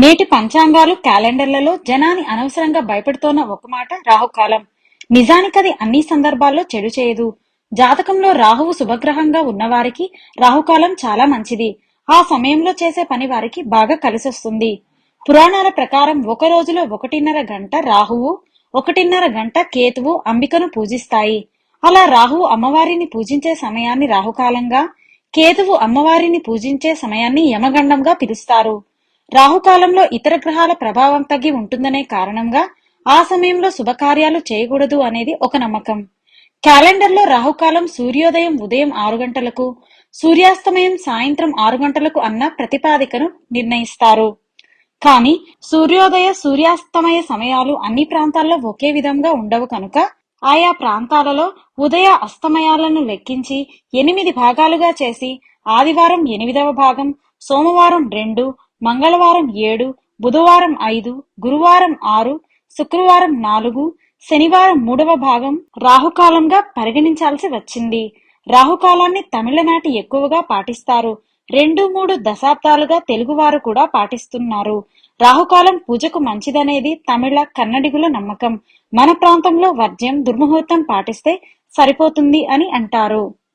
నేటి పంచాంగాలు క్యాలెండర్లలో జనాన్ని అనవసరంగా భయపెడుతోన్న ఒక మాట రాహుకాలం. నిజానికది అన్ని సందర్భాల్లో చెడు చేయదు. జాతకంలో రాహువు శుభగ్రహంగా ఉన్నవారికి రాహుకాలం చాలా మంచిది. ఆ సమయంలో చేసే పని వారికి బాగా కలిసొస్తుంది. పురాణాల ప్రకారం ఒక రోజులో ఒకటిన్నర గంట రాహువు ఒకటిన్నర గంట కేతువు అంబికను పూజిస్తాయి. అలా రాహువు అమ్మవారిని పూజించే సమయాన్ని రాహుకాలంగా కేతువు అమ్మవారిని పూజించే సమయాన్ని యమగండంగా పిలుస్తారు. రాహుకాలంలో ఇతర గ్రహాల ప్రభావం తగ్గి ఉంటుందనే కారణంగా ఆ సమయంలో శుభకార్యాలు చేయకూడదు అనేది ఒక నమ్మకం. క్యాలెండర్లో రాహుకాలం సూర్యోదయం ఉదయం ఆరు గంటలకు సూర్యాస్తమయం సాయంత్రం ఆరు గంటలకు అన్న ప్రతిపాదికను నిర్ణయిస్తారు. కానీ సూర్యోదయ సూర్యాస్తమయ సమయాలు అన్ని ప్రాంతాల్లో ఒకే విధంగా ఉండవు కనుక ఆయా ప్రాంతాలలో ఉదయ అస్తమయాలను లెక్కించి ఎనిమిది భాగాలుగా చేసి ఆదివారం ఎనిమిదవ భాగం సోమవారం రెండు మంగళవారం ఏడు బుధవారం ఐదు గురువారం ఆరు శుక్రవారం నాలుగు శనివారం మూడవ భాగం రాహుకాలంగా పరిగణించాల్సి వచ్చింది. రాహుకాలాన్ని తమిళనాటి ఎక్కువగా పాటిస్తారు. రెండు మూడు దశాబ్దాలుగా తెలుగువారు కూడా పాటిస్తున్నారు. రాహుకాలం పూజకు మంచిదనేది తమిళ కన్నడిగుల నమ్మకం. మన ప్రాంతంలో వర్జ్యం దుర్ముహూర్తం పాటిస్తే సరిపోతుంది అని అంటారు.